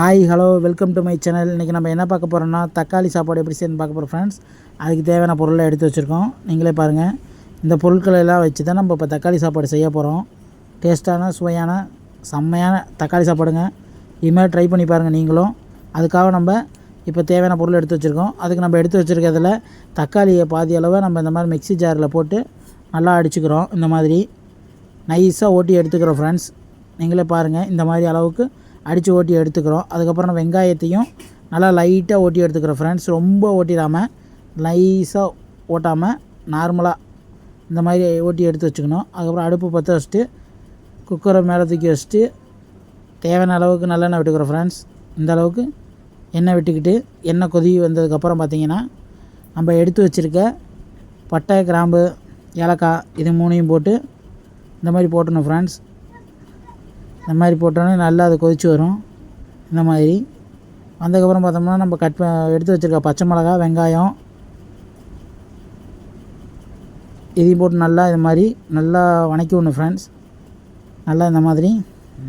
Hi hello welcome to my channel இன்றைக்கி நம்ம என்ன பார்க்க போகிறோம்னா தக்காளி சாப்பாடு எப்படி செய்யணும்னு பார்க்க போகிறோம் ஃப்ரெண்ட்ஸ் அதுக்கு தேவையான பொருளை எடுத்து வச்சுருக்கோம். நீங்களே பாருங்கள் இந்த பொருட்களை எல்லாம் வச்சு தான் நம்ம இப்போ தக்காளி சாப்பாடு செய்ய போகிறோம் டேஸ்ட்டான சுவையான செம்மையான தக்காளி சாப்பாடுங்க. இதுமாதிரி ட்ரை பண்ணி பாருங்கள் நீங்களும். அதுக்காக நம்ம இப்போ தேவையான பொருள் எடுத்து வச்சுருக்கோம். அதுக்கு நம்ம எடுத்து வச்சுருக்கிறதுல தக்காளியை பாதி அளவை நம்ம இந்த மாதிரி மிக்ஸி ஜாரில் போட்டு நல்லா அடிச்சுக்கிறோம். இந்த மாதிரி நைஸாக ஓட்டி எடுத்துக்கிறோம் ஃப்ரெண்ட்ஸ் நீங்களே பாருங்கள் இந்த மாதிரி அளவுக்கு அடித்து ஓட்டி எடுத்துக்கிறோம். அதுக்கப்புறம் வெங்காயத்தையும் நல்லா லைட்டாக ஓட்டி எடுத்துக்கிறோம் ஃப்ரெண்ட்ஸ் ரொம்ப ஓட்டிடாமல் நைஸாக ஓட்டாமல் நார்மலாக இந்த மாதிரி ஓட்டி எடுத்து வச்சுக்கணும். அதுக்கப்புறம் அடுப்பு பற்ற வச்சுட்டு குக்கரை மேலே தூக்கி வச்சுட்டு தேவையான அளவுக்கு நல்லெண்ணெய் விட்டுக்கிறோம் ஃப்ரெண்ட்ஸ் இந்த அளவுக்கு எண்ணெய் விட்டுக்கிட்டு எண்ணெய் கொதி வந்ததுக்கப்புறம் பார்த்திங்கன்னா நம்ம எடுத்து வச்சுருக்க பட்டை கிராம்பு ஏலக்காய் இது மூணையும் போட்டு இந்த மாதிரி போட்டணும் ஃப்ரெண்ட்ஸ் இந்த மாதிரி போட்டோன்னே நல்லா அது கொதிச்சு வரும். இந்த மாதிரி. வந்ததுக்கப்புறம் பார்த்தோம்னா நம்ம கட் எடுத்து வச்சுருக்க பச்சை மிளகா வெங்காயம் இதையும் போட்டு நல்லா இது மாதிரி நல்லா வணக்கி விடணும் ஃப்ரெண்ட்ஸ் நல்லா இந்த மாதிரி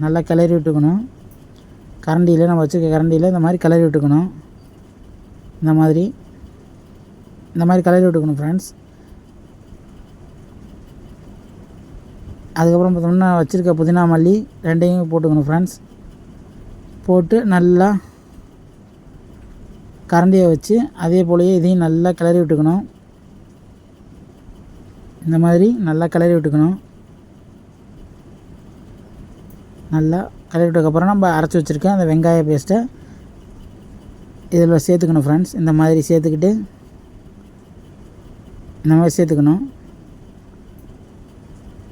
நல்லா கிளறி விட்டுக்கணும். கரண்டியில் நம்ம வச்சுருக்க கரண்டியில் இந்த மாதிரி கிளறி விட்டுக்கணும். இந்த மாதிரி. இந்த மாதிரி கிளறி விட்டுக்கணும் ஃப்ரெண்ட்ஸ் அதுக்கப்புறம் பார்த்தோம்னா வச்சுருக்க புதினா மல்லி ரெண்டையும் போட்டுக்கணும் ஃப்ரெண்ட்ஸ் போட்டு நல்லா கரண்டியை வச்சு அதே போலயே இதையும் நல்லா கிளறி விட்டுக்கணும். இந்த மாதிரி நல்லா கிளறி விட்டுக்கணும். நல்லா கிளறி விட்டதுக்கப்புறம் நம்ம அரைச்சி வச்சுருக்க அந்த வெங்காய பேஸ்ட்டை இதில் சேர்த்துக்கணும் ஃப்ரெண்ட்ஸ் இந்த மாதிரி சேர்த்துக்கிட்டு இந்த மாதிரி சேர்த்துக்கணும்.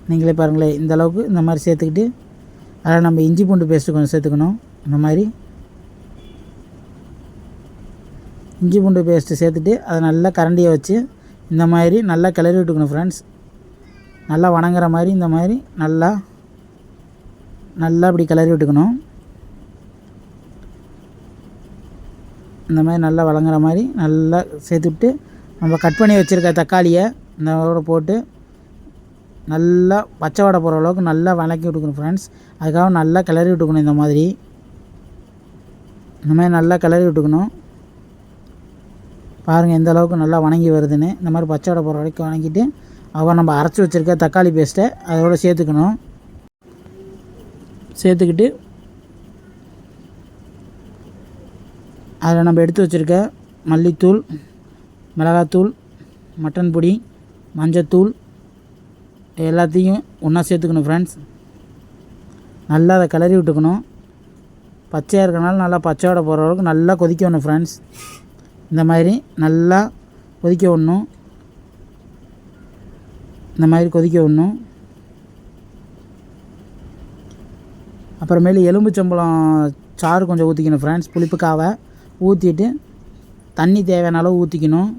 நீங்களே பாருங்களேன் இந்த அளவுக்கு இந்த மாதிரி சேர்த்துக்கிட்டு அதில் நம்ம இஞ்சி பூண்டு பேஸ்ட்டு கொஞ்சம் சேர்த்துக்கணும். இந்த மாதிரி. இஞ்சி பூண்டு பேஸ்ட்டு சேர்த்துட்டு அதை நல்லா கரண்டியை வச்சு இந்த மாதிரி நல்லா கிளறி விட்டுக்கணும் ஃப்ரெண்ட்ஸ் நல்லா வணங்குற மாதிரி இந்த மாதிரி நல்லா நல்லா இப்படி கிளறி விட்டுக்கணும். இந்த மாதிரி நல்லா வழங்குற மாதிரி நல்லா சேர்த்துவிட்டு நம்ம கட் பண்ணி வச்சுருக்க தக்காளியை இந்த போட்டு நல்லா பச்சை வடை போகிற அளவுக்கு நல்லா வணக்கி விட்டுக்கணும் ஃப்ரெண்ட்ஸ் அதுக்காக நல்லா கிளறி விட்டுக்கணும் இந்த மாதிரி. இந்த மாதிரி நல்லா கிளறி விட்டுக்கணும். பாருங்கள் எந்த அளவுக்கு நல்லா வணங்கி வருதுன்னு. இந்த மாதிரி பச்சை வடை போகிற வரைக்கும் வணங்கிட்டு அப்புறம் நம்ம அரைச்சி வச்சுருக்க தக்காளி பேஸ்ட்டை அதோட சேர்த்துக்கணும். சேர்த்துக்கிட்டு அதில் நம்ம எடுத்து வச்சுருக்க மல்லித்தூள் மிளகாத்தூள் மட்டன் பொடி மஞ்சத்தூள் எல்லாத்தையும் ஒன்றா சேர்த்துக்கணும் ஃப்ரெண்ட்ஸ் நல்லா அதை கிளறி விட்டுக்கணும். பச்சையாக இருக்கனால நல்லா பச்சையோட போகிற அளவுக்கு நல்லா கொதிக்க விடணும் ஃப்ரெண்ட்ஸ் இந்த மாதிரி நல்லா கொதிக்க விடணும். இந்த மாதிரி கொதிக்க விடணும். அப்புறமேலு எலும்புச்சம்பளம் சாறு கொஞ்சம் ஊற்றிக்கணும் ஃப்ரெண்ட்ஸ் புளிப்புக்காவை ஊற்றிட்டு தண்ணி தேவையான அளவு ஊற்றிக்கணும்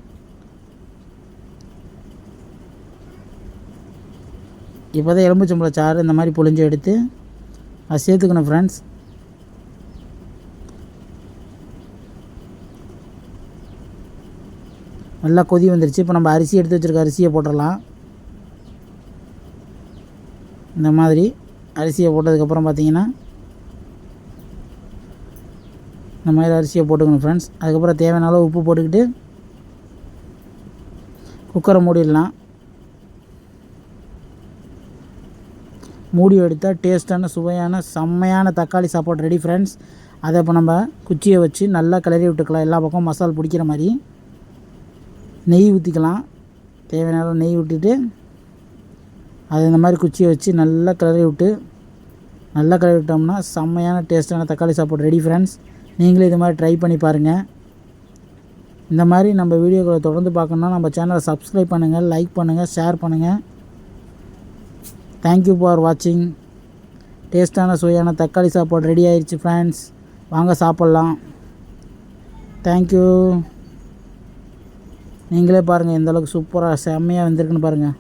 இப்போ தான் எலும்புச்சம்பளம் சாறு இந்த மாதிரி புழிஞ்சு எடுத்து அதை சேர்த்துக்கணும் ஃப்ரெண்ட்ஸ் நல்லா கொதி வந்துருச்சு. இப்போ நம்ம அரிசி எடுத்து வச்சுருக்க அரிசியை போட்டுடலாம். இந்த மாதிரி அரிசியை போட்டதுக்கப்புறம் பார்த்தீங்கன்னா இந்த மாதிரி அரிசியை போட்டுக்கணும் ஃப்ரெண்ட்ஸ் அதுக்கப்புறம் தேவையான அளவு உப்பு போட்டுக்கிட்டு குக்கரை மூடிடலாம். மூடி எடுத்தால் டேஸ்ட்டான சுவையான செம்மையான தக்காளி சாப்பாடு ரெடி ஃப்ரெண்ட்ஸ் அதை இப்போ நம்ம குச்சியை வச்சு நல்லா கிளறி விட்டுக்கலாம். எல்லா பக்கம் மசால் பிடிக்கிற மாதிரி. நெய் ஊற்றிக்கலாம் தேவையான நெய் விட்டுட்டு அதை இந்த மாதிரி குச்சியை வச்சு நல்லா கிளறி விட்டு நல்லா கிளறி விட்டோம்னா செம்மையான டேஸ்ட்டான தக்காளி சாப்பாடு ரெடி ஃப்ரெண்ட்ஸ் நீங்களும் இது மாதிரி ட்ரை பண்ணி பாருங்கள் இந்த மாதிரி நம்ம வீடியோக்களை தொடர்ந்து பார்க்கணுன்னா நம்ம சேனலை சப்ஸ்கிரைப் பண்ணுங்கள் லைக் பண்ணுங்கள் ஷேர் பண்ணுங்கள் தேங்க்யூ ஃபார் வாட்சிங் டேஸ்ட்டான சுவையான தக்காளி சாப்பாடு ரெடி ஆயிடுச்சு ஃப்ரெண்ட்ஸ் வாங்க சாப்பிட்லாம். தேங்க்யூ நீங்களே பாருங்கள் எந்தளவுக்கு சூப்பராக செம்மையாக வந்திருக்குன்னு பாருங்கள்